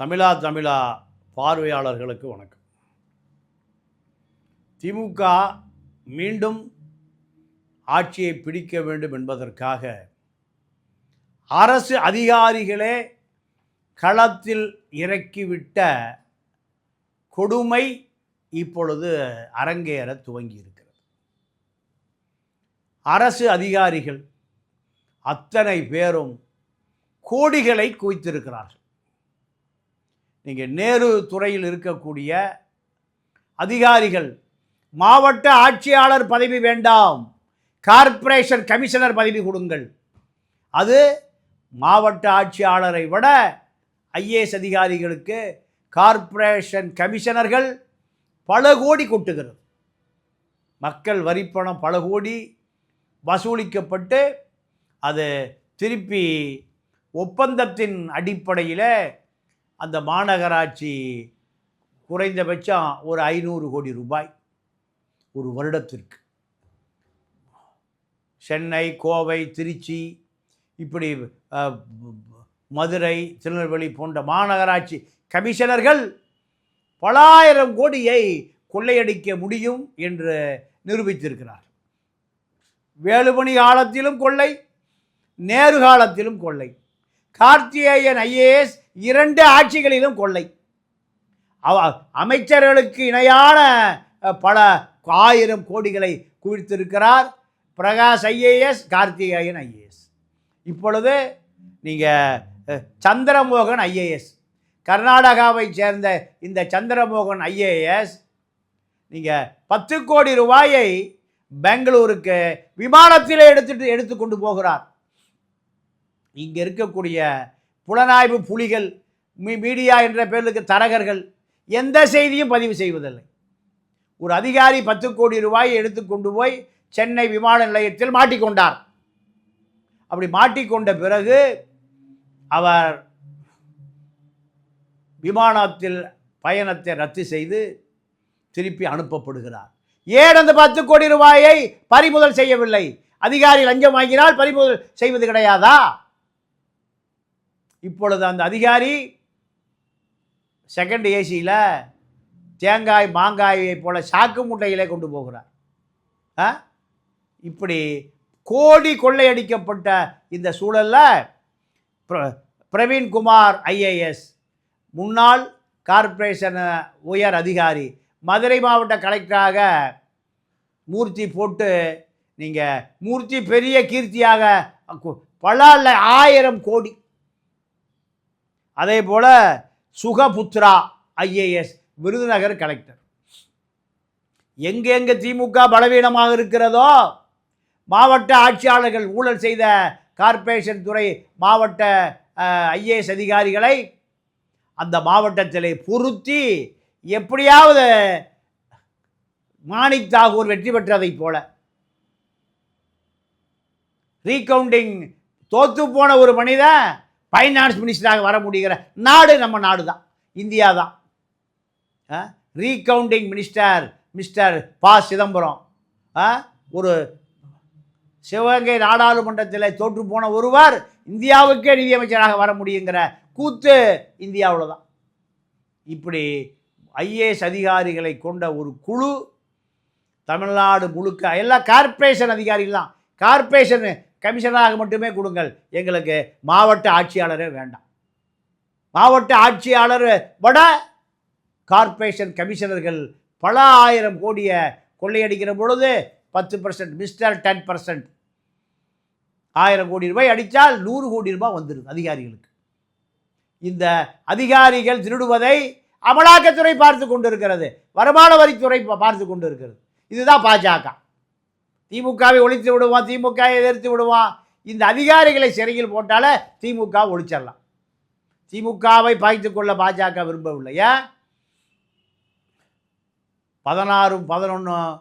தமிழா தமிழா பார்வையாளர்களுக்கு வணக்கம். திமுக மீண்டும் ஆட்சியை பிடிக்க வேண்டும் என்பதற்காக அரசு அதிகாரிகளே களத்தில் இறக்கிவிட்ட கொடுமை இப்பொழுது அரங்கேற துவங்கி இருக்கிறது அரசு அதிகாரிகள் அத்தனை பேரும் கோடிகளை குவித்திருக்கிறார்கள். நீங்கள் நேரு துறையில் இருக்கக்கூடிய அதிகாரிகள் மாவட்ட ஆட்சியாளர் பதவி வேண்டாம் கார்ப்பரேஷன் கமிஷனர் பதவி கொடுங்கள். அது மாவட்ட ஆட்சியாளரை விட ஐஏஎஸ் அதிகாரிகளுக்கு கார்ப்பரேஷன் கமிஷனர்கள் பல கோடி கொட்டுகிறது. மக்கள் வரிப்பணம் பல கோடி வசூலிக்கப்பட்டு அது திருப்பி ஒப்பந்தத்தின் அடிப்படையில் அந்த மாநகராட்சி குறைந்தபட்சம் ஒரு ஐநூறு கோடி ரூபாய் ஒரு வருடத்திற்கு. சென்னை கோவை திருச்சி இப்படி மதுரை திருநெல்வேலி போன்ற மாநகராட்சி கமிஷனர்கள் பலாயிரம் கோடியை கொள்ளையடிக்க முடியும் என்று நிரூபித்திருக்கிறார். வேலுமணி காலத்திலும் கொள்ளை நேரு காலத்திலும் கொள்ளை கார்த்திகேயன் ஐஏஎஸ் இரண்டு ஆட்சிகளிலும் கொள்ளை. அவ அமைச்சர்களுக்கு இணையான பல ஆயிரம் கோடிகளை குவித்திருக்கிறார் பிரகாஷ் ஐஏஎஸ் கார்த்திகேயன் ஐஏஎஸ். இப்பொழுது நீங்கள் சந்திரமோகன் ஐஏஎஸ். கர்நாடகாவை சேர்ந்த இந்த சந்திரமோகன் ஐஏஎஸ் நீங்கள் பத்து கோடி ரூபாயை பெங்களூருக்கு விமானத்தில் எடுத்துட்டு எடுத்து கொண்டு போகிறார். இங்கே இருக்கக்கூடிய புலனாய்வு புலிகள் மீ- மீடியா என்ற பேருக்கு தரகர்கள் எந்த செய்தியும் பதிவு செய்வதில்லை. ஒரு அதிகாரி பத்து கோடி ரூபாயை எடுத்து கொண்டு போய் சென்னை விமான நிலையத்தில் மாட்டிக்கொண்டார். அப்படி மாட்டிக்கொண்ட பிறகு அவர் விமானத்தில் பயணத்தை ரத்து செய்து திருப்பி அனுப்பப்படுகிறார். ஏன் அந்த பத்து கோடி ரூபாயை பறிமுதல் செய்யவில்லை? அதிகாரி லஞ்சம் வாங்கினால் பறிமுதல் செய்வது கிடையாதா? இப்பொழுது அந்த அதிகாரி செகண்ட் ஏசியில் தேங்காய் மாங்காயை போல சாக்கு முட்டையிலே கொண்டு போகிறார் ஆ? இப்படி கோடி கொள்ளையடிக்கப்பட்ட இந்த சூழலில் பிரவீன்குமார் ஐஏஎஸ் முன்னாள் கார்ப்பரேஷன் உயர் அதிகாரி மதுரை மாவட்ட கலெக்டராக மூர்த்தி போட்டு நீங்கள் மூர்த்தி பெரிய கீர்த்தியாக பல ஆயிரம் கோடி அதே போல் சுகபுத்ரா ஐஏஎஸ் விருதுநகர் கலெக்டர். எங்கெங்கே திமுக பலவீனமாக இருக்கிறதோ மாவட்ட ஆட்சியாளர்கள் ஊழல் செய்த கார்ப்பரேஷன் துறை மாவட்ட ஐஏஎஸ் அதிகாரிகளை அந்த மாவட்டத்திலே பொருத்தி எப்படியாவது மாணிக் தாகூர் வெற்றி பெற்றதைப் போல. ரீகவுண்டிங் தோத்து போன ஒரு மனிதன் ஃபைனான்ஸ் மினிஸ்டராக வர முடிகிற நாடு நம்ம நாடு தான் இந்தியா தான் ரீகவுண்டிங் மினிஸ்டர் மிஸ்டர் ப. சிதம்பரம். ஒரு சிவகங்கை நாடாளுமன்றத்தில் தோற்று போன ஒருவர் இந்தியாவுக்கே நிதியமைச்சராக வர முடியுங்கிற கூத்து இந்தியாவில் தான் இப்படி ஐஏஎஸ் அதிகாரிகளை கொண்ட ஒரு குழு தமிழ்நாடு முழுக்க எல்லா கார்ப்பரேஷன் அதிகாரிகள் தான் கார்ப்பரேஷன் கமிஷனராக மட்டுமே கொடுங்கள். எங்களுக்கு மாவட்ட ஆட்சியாளரே வேண்டாம். மாவட்ட ஆட்சியாளர் விட கார்ப்பரேஷன் கமிஷனர்கள் பல ஆயிரம் கோடியை கொள்ளையடிக்கிற பொழுது பத்து பர்சன்ட் மிஸ்டர் டென் பர்சன்ட் ஆயிரம் கோடி ரூபாய் அடித்தால் நூறு கோடி ரூபாய் வந்துடும் அதிகாரிகளுக்கு. இந்த அதிகாரிகள் திருடுவதை அமலாக்கத்துறை பார்த்து கொண்டிருக்கிறது. வருமான வரித்துறை பார்த்து கொண்டு இருக்கிறது இதுதான் பாஜக. திமுகவை ஒழித்து விடுவான் திமுகவை எதிர்த்து விடுவான். இந்த அதிகாரிகளை சிறையில் போட்டாலே திமுக ஒழிச்சிடலாம். திமுகவை பாய்த்து கொள்ள பாஜக விரும்பவில்லை ஏன்? பதினாறும் பதினொன்றும்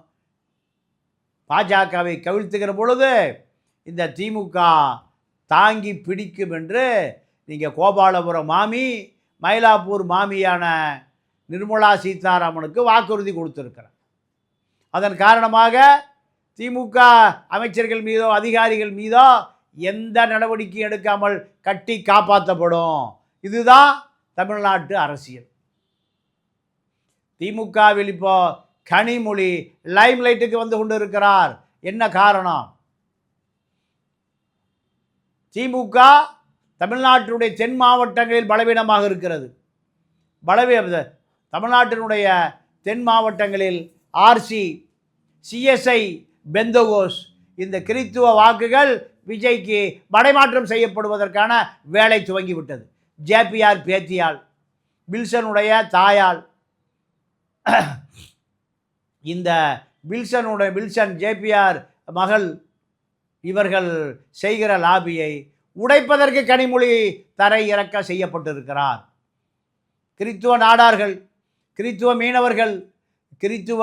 பாஜகவை கவிழ்த்துக்கிற பொழுது இந்த திமுக தாங்கி பிடிக்கும் என்று நீங்கள் கோபாலபுரம் மாமி மயிலாப்பூர் மாமியான நிர்மலா சீதாராமனுக்கு வாக்குறுதி கொடுத்துருக்கிறார். அதன் காரணமாக திமுக அமைச்சர்கள் மீதோ அதிகாரிகள் மீதோ எந்த நடவடிக்கையும் எடுக்காமல் கட்டி காப்பாற்றப்படும் இதுதான் தமிழ்நாட்டு அரசியல். திமுகவில் இப்போ கனிமொழி லைம் லைட்டுக்கு வந்து கொண்டு இருக்கிறார் என்ன காரணம்? திமுக தமிழ்நாட்டினுடைய தென் மாவட்டங்களில் பலவீனமாக இருக்கிறது. பலவீ தமிழ்நாட்டினுடைய தென் மாவட்டங்களில் ஆர்சி சிஎஸ்ஐ பெந்தகோஸ் இந்த கிறித்துவ வாக்குகள் விஜய்க்கு மடைமாற்றம் செய்யப்படுவதற்கான வேலை துவங்கிவிட்டது. ஜேபிஆர் பேத்தியால் வில்சனுடைய தாயால். இந்த வில்சனுடைய வில்சன் ஜேபிஆர் மகள் இவர்கள் செய்கிற லாபியை உடைப்பதற்கு கனிமொழி தரை இறக்க செய்யப்பட்டிருக்கிறார். கிறித்துவ நாடார்கள் கிறித்துவ மீனவர்கள் கிறித்துவ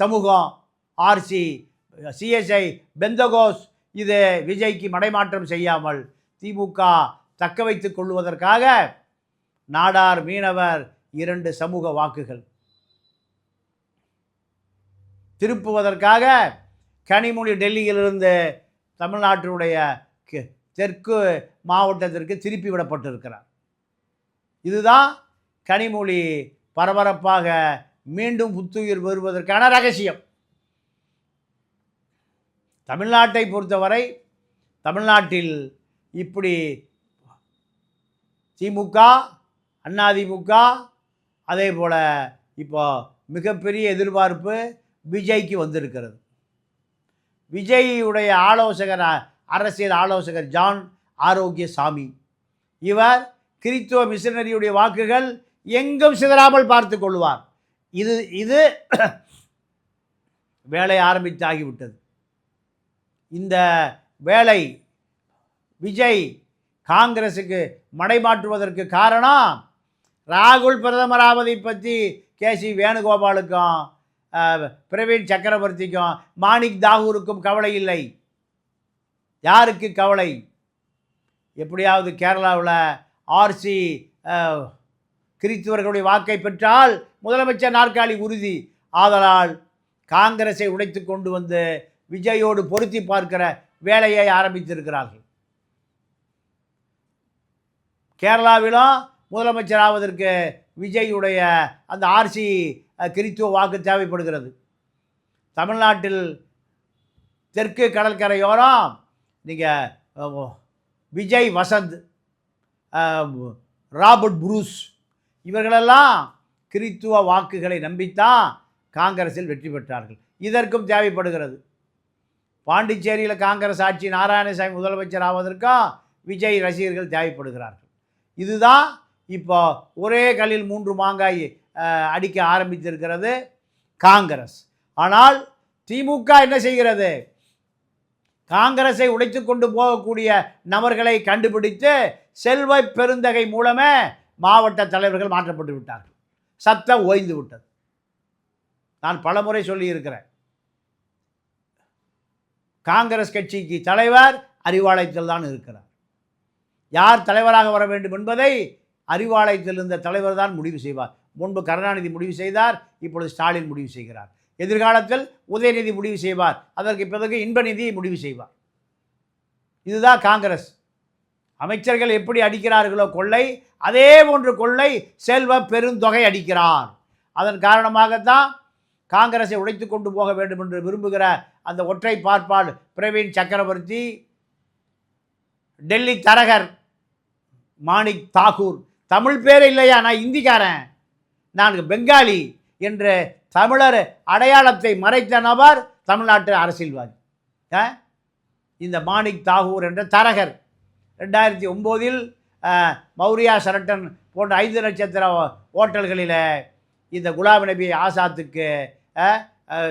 சமூகம் ஆர்சி சிஎஸ்ஐ பெந்தகோஸ் இது விஜய்க்கு மடைமாற்றம் செய்யாமல் திமுக தக்க வைத்துக் கொள்வதற்காக நாடார் மீனவர் இரண்டு சமூக வாக்குகள். திருப்புவதற்காக கனிமொழி டெல்லியிலிருந்து தமிழ்நாட்டினுடைய தெற்கு மாவட்டத்திற்கு திருப்பி விடப்பட்டிருக்கிறார் இதுதான் கனிமொழி பரபரப்பாக மீண்டும் புத்துயிர் பெறுவதற்கான ரகசியம். தமிழ்நாட்டை பொறுத்தவரை தமிழ்நாட்டில் இப்படி திமுக அதிமுக அதே போல் இப்போ மிகப்பெரிய எதிர்பார்ப்பு விஜய்க்கு வந்திருக்கிறது. விஜய்யுடைய ஆலோசகர் அரசியல் ஆலோசகர் ஜான் ஆரோக்கியசாமி. இவர் கிறித்துவ மிஷினரியுடைய வாக்குகள் எங்கும் சிதறாமல் பார்த்து கொள்வார். இது இது வேலை ஆரம்பித்தாகிவிட்டது. இந்த வேலை விஜய் காங்கிரஸுக்கு மடைமாற்றுவதற்கு காரணம் ராகுல் பிரதமராவதை பற்றி கே சி வேணுகோபாலுக்கும் பிரவீன் சக்கரவர்த்திக்கும் மாணிக் தாகூருக்கும் கவலை இல்லை. யாருக்கு கவலை? எப்படியாவது கேரளாவில் ஆர்சி கிறித்துவர்களுடைய வாக்கை பெற்றால் முதலமைச்சர் நாற்காலி உறுதி. ஆதலால் காங்கிரஸை உடைத்து கொண்டு வந்து விஜயோடு பொருத்தி பார்க்கிற வேலையை ஆரம்பித்திருக்கிறார்கள். கேரளாவிலும் முதலமைச்சர் ஆவதற்கு விஜயுடைய அந்த ஆர்சி கிறித்துவ வாக்கு தேவைப்படுகிறது. தமிழ்நாட்டில் தெற்கு கடற்கரையோரம் நீங்கள் விஜய் வசந்த் ராபர்ட் புரூஸ் இவர்களெல்லாம் கிறித்துவ வாக்குகளை நம்பித்தான் காங்கிரஸில் வெற்றி பெற்றார்கள். இதற்கும் தேவைப்படுகிறது. பாண்டிச்சேரியில் காங்கிரஸ் ஆட்சி நாராயணசாமி முதலமைச்சர் ஆவதற்கும் விஜய் ரசிகர்கள் தேவைப்படுகிறார்கள். இதுதான் இப்போ ஒரே கல்லில் மூன்று மாங்காய் அடிக்க ஆரம்பித்திருக்கிறது காங்கிரஸ். ஆனால் திமுக என்ன செய்கிறது? காங்கிரஸை உடைத்து கொண்டு போகக்கூடிய நபர்களை கண்டுபிடித்து செல்வ பெருந்தகை மூலமே மாவட்ட தலைவர்கள் மாற்றப்பட்டு விட்டார்கள். சத்தம் ஓய்ந்து விட்டது. நான் பலமுறை சொல்லியிருக்கிறேன். காங்கிரஸ் கட்சிக்கு தலைவர் அறிவாலயத்தில் தான் இருக்கிறார். யார் தலைவராக வர வேண்டும் என்பதை அறிவாலயத்தில் இருந்த தலைவர் தான் முடிவு செய்வார். முன்பு கருணாநிதி முடிவு செய்தார் இப்பொழுது ஸ்டாலின் முடிவு செய்கிறார். எதிர்காலத்தில் உதயநிதி முடிவு செய்வார் அதற்கு பிறகு இன்பநிதி முடிவு செய்வார். இதுதான் காங்கிரஸ். அமைச்சர்கள் எப்படி அடிக்கிறார்களோ கொள்ளை அதே போன்று கொள்ளை செல்வ பெருந்தொகை அடிக்கிறார். அதன் காரணமாகத்தான் காங்கிரஸை உடைத்து கொண்டு போக வேண்டும் என்று விரும்புகிற அந்த ஒற்றை பார்ப்பால் பிரவீன் சக்கரவர்த்தி டெல்லி தரகர் மாணிக் தாகூர். தமிழ் பேர் இல்லையா? நான் இந்திக்காரன். நான் பெங்காலி என்று தமிழர் அடையாளத்தை மறைத்த நபர் தமிழ்நாட்டு அரசியல்வாதி. ஆ? இந்த மாணிக் தாகூர் என்ற தரகர். ரெண்டாயிரத்தி ஒம்போதில் மௌரியா சரட்டன் போன்ற ஐந்து நட்சத்திர ஹோட்டல்களில் இந்த குலாம் நபி ஆசாத்துக்கு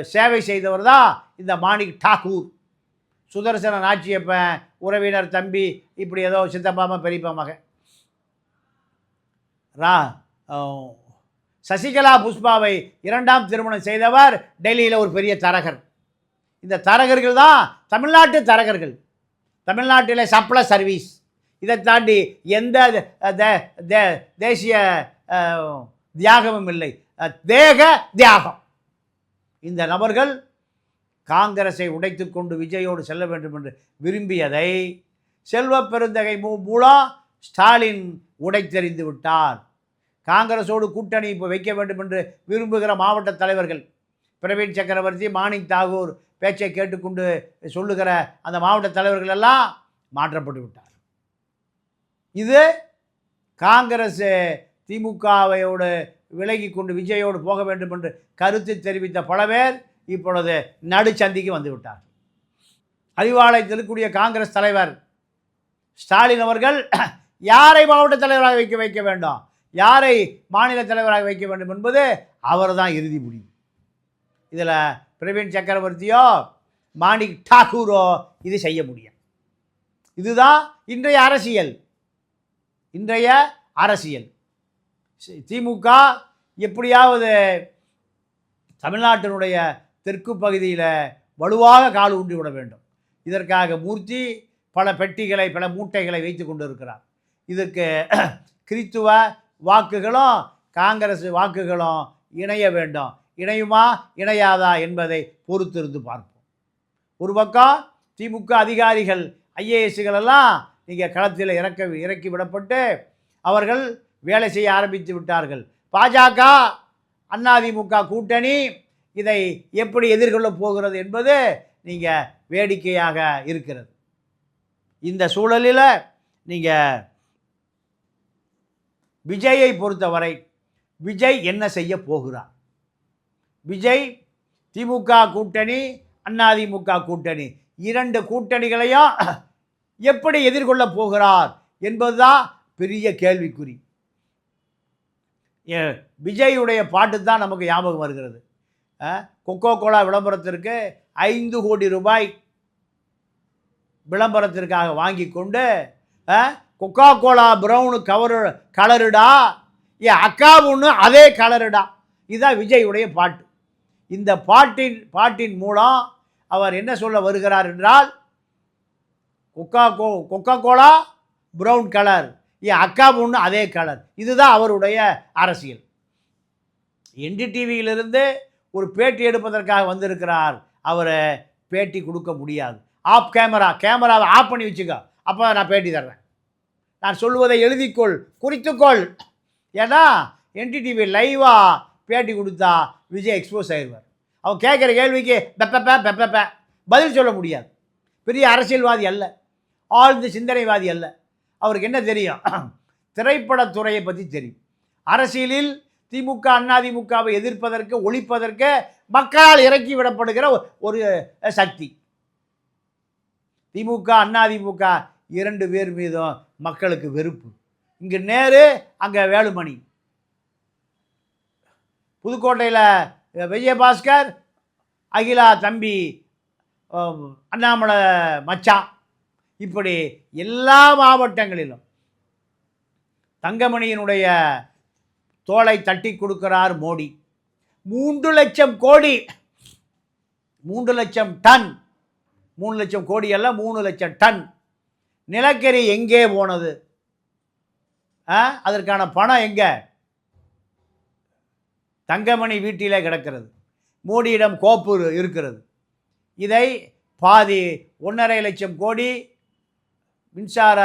சேவை செய்தவர் தான் இந்த மாணிக் டாகூர். சுதர்சன நாச்சியப்பன் உறவினர் தம்பி இப்படி ஏதோ சித்தப்பாம பெரியப்பா மகன். ரா சசிகலா புஷ்பாவை இரண்டாம் திருமணம் செய்தவர் டெல்லியில் ஒரு பெரிய தரகர். இந்த தரகர்கள் தான் தமிழ்நாட்டு தரகர்கள். தமிழ்நாட்டில் சப்ள சர்வீஸ். இதை தாண்டி எந்த தே- தேசிய தியாகமும் இல்லை. தேக தியாகம். இந்த நபர்கள் காங்கிரஸை உடைத்து கொண்டு விஜயோடு செல்ல வேண்டும் என்று விரும்பியதை செல்வ பெருந்தகை மூ- மூலம் ஸ்டாலின் உடைத்தெறிந்து விட்டார். காங்கிரஸோடு கூட்டணி இப்போ வைக்க வேண்டும் என்று விரும்புகிற மாவட்ட தலைவர்கள் பிரவீன் சக்கரவர்த்தி மாணிக் தாகூர் பேச்சை கேட்டுக்கொண்டு சொல்லுகிற அந்த மாவட்ட தலைவர்கள் எல்லாம் மாற்றப்பட்டு விட்டார். இது காங்கிரஸ் திமுகவையோடு விலகி கொண்டு விஜயோடு போக வேண்டும் என்று கருத்து தெரிவித்த பல பேர் இப்பொழுது நடுச்சந்திக்கு வந்துவிட்டார் அறிவாலயத்தில் இருக்கக்கூடிய காங்கிரஸ் தலைவர் ஸ்டாலின் அவர்கள் யாரை மாவட்ட தலைவராக வைக்க வைக்க வேண்டும்? யாரை மாநில தலைவராக வைக்க வேண்டும் என்பது அவர் தான் இறுதி முடிவு. இதில் பிரவீன் சக்கரவர்த்தியோ மாணிக் டாகூரோ இது செய்ய முடியும் இதுதான் இன்றைய அரசியல். இன்றைய அரசியல். திமுக எப்படியாவது தமிழ்நாட்டினுடைய தெற்கு பகுதியில் வலுவாக கால் ஊன்றி விட வேண்டும். இதற்காக மூர்த்தி பல பெட்டிகளை பல மூட்டைகளை வைத்து கொண்டு இருக்கிறார் இதற்கு கிறித்துவ வாக்குகளும் காங்கிரஸ் வாக்குகளும் இணைய வேண்டும். இணையுமா இணையாதா என்பதை பொறுத்திருந்து பார்ப்போம். ஒரு பக்கம் திமுக அதிகாரிகள் ஐஏஎஸ்களெல்லாம் நீங்கள் களத்தில் இறக்க இறக்கி விடப்பட்டு அவர்கள் வேலை செய்ய ஆரம்பித்து விட்டார்கள். பாஜக அதிமுக கூட்டணி இதை எப்படி எதிர்கொள்ளப் போகிறது என்பது நீங்கள் வேடிக்கையாக இருக்கிறது. இந்த சூழலில் நீங்கள் விஜயை பொறுத்தவரை விஜய் என்ன செய்ய போகிறார்? விஜய் திமுக கூட்டணி அதிமுக கூட்டணி இரண்டு கூட்டணிகளையும் எப்படி எதிர்கொள்ளப் போகிறார் என்பதுதான் பெரிய கேள்விக்குறி. விஜயுடைய பாட்டு தான் நமக்கு ஞாபகம் வருகிறது. கொக்கோ கோலா விளம்பரத்திற்கு ஐந்து கோடி ரூபாய் விளம்பரத்திற்காக வாங்கி கொண்டு அஹ், கொக்கோ கோலா ப்ரௌனு கவரு கலருடா என் அக்கா ஒன்று அதே கலருடா. இதுதான் விஜயுடைய பாட்டு. இந்த பாட்டின் பாட்டின் மூலம் அவர் என்ன சொல்ல வருகிறார் என்றால் Coca co Coca Cola brown colour. என் அக்கா பொண்ணு அதே கலர். இதுதான் அவருடைய அரசியல். என்டிடிவியிலிருந்து ஒரு பேட்டி எடுப்பதற்காக வந்திருக்கிறார். அவரை பேட்டி கொடுக்க முடியாது. ஆஃப் கேமரா கேமராவை ஆஃப் பண்ணி வச்சுக்க. அப்போ நான் பேட்டி தர்றேன். நான் சொல்லுவதை எழுதிக்கொள் குறித்துக்கொள். ஏன்னா என்டிடிவி லைவாக பேட்டி கொடுத்தா விஜய் எக்ஸ்போஸ் ஆயிடுவார் அவன் கேட்குற கேள்விக்கு பெப்பப்ப பெப்பப்ப பதில் சொல்ல முடியாது. பெரிய அரசியல்வாதி அல்ல. ஆழ்ந்த சிந்தனைவாதி அல்ல. அவருக்கு என்ன தெரியும்? திரைப்படத்துறையை பற்றி தெரியும். அரசியலில் திமுக அதிமுகவை எதிர்ப்பதற்கு ஒழிப்பதற்கு மக்களால் இறக்கி விடப்படுகிற ஒரு சக்தி. திமுக அதிமுக இரண்டு பேர் மீதும் மக்களுக்கு வெறுப்பு. இங்கே நேரு அங்கே வேலுமணி. புதுக்கோட்டையில் விஜயபாஸ்கர் அகிலா தம்பி அண்ணாமலை மச்சான். இப்படி எல்லா மாவட்டங்களிலும் தங்கமணியினுடைய தோலை தட்டி கொடுக்கிறார் மோடி. மூன்று லட்சம் கோடி மூன்று லட்சம் டன் மூணு லட்சம் கோடி அல்ல மூணு லட்சம் டன். நிலக்கரி எங்கே போனது? ஆ? அதற்கான பணம் எங்கே? தங்கமணி வீட்டிலே கிடக்கிறது. மோடியிடம் கோப்பு இருக்கிறது. இதை பாதி ஒன்றரை லட்சம் கோடி மின்சார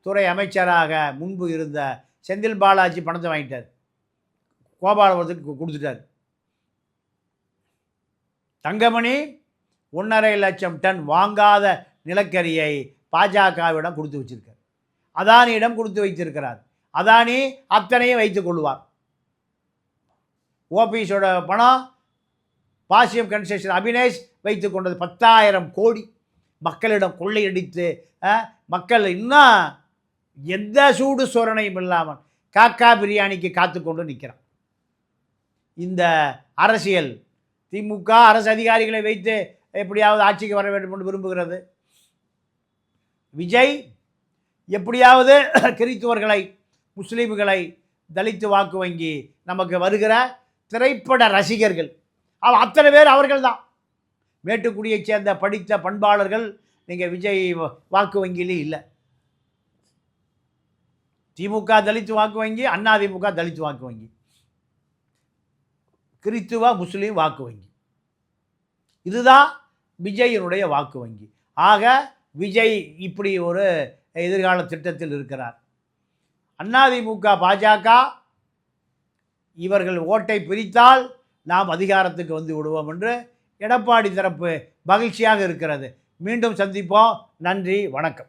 துறை அமைச்சராக முன்பு இருந்த செந்தில் பாலாஜி பணத்தை வாங்கிட்டார். கோபாலபுரத்துக்கு கொடுத்துட்டார். தங்கமணி ஒன்றரை லட்சம் டன் வாங்காத நிலக்கரியை பாஜகவிடம் கொடுத்து வச்சிருக்கார். அதானியிடம் கொடுத்து வைத்திருக்கிறார். அதானி அத்தனையும் வைத்துக் கொள்வார். ஓபிஎஸோட பணம் பாசியம் கன்ஸ்ட்ரக்ஷன் அபினேஷ் வைத்து கொண்டது பத்தாயிரம் கோடி. மக்களிடம் கொள்ளையடித்து மக்கள் இன்னும் எந்த சூடு சோரணையும் இல்லாமல் காக்கா பிரியாணிக்கு காத்து கொண்டு நிற்கிறான். இந்த அரசியல் திமுக அரசு அதிகாரிகளை வைத்து எப்படியாவது ஆட்சிக்கு வர வேண்டும் என்று விரும்புகிறது. விஜய் எப்படியாவது கிறித்துவர்களை முஸ்லீம்களை தலித்து வாக்கு வங்கி நமக்கு வருகிற திரைப்பட ரசிகர்கள். அவ அத்தனை பேர் அவர்கள் தான் மேட்டுக்குடியைச் சேர்ந்த படித்த பண்பாளர்கள் நீங்கள் விஜய் வ- வாக்கு வங்கியிலே இல்லை. திமுக தலித்து வாக்கு வங்கி அதிமுக தலித்து வாக்கு வங்கி. கிறித்துவ முஸ்லீம் வாக்கு வங்கி. இதுதான் விஜயினுடைய வாக்கு வங்கி. ஆக விஜய் இப்படி ஒரு எதிர்கால திட்டத்தில் இருக்கிறார். அதிமுக பாஜக இவர்கள் ஓட்டை பிரித்தால் நாம் அதிகாரத்துக்கு வந்து விடுவோம் என்று எடப்பாடி தரப்பு மகிழ்ச்சியாக இருக்கிறது. மீண்டும் சந்திப்போம். நன்றி வணக்கம்.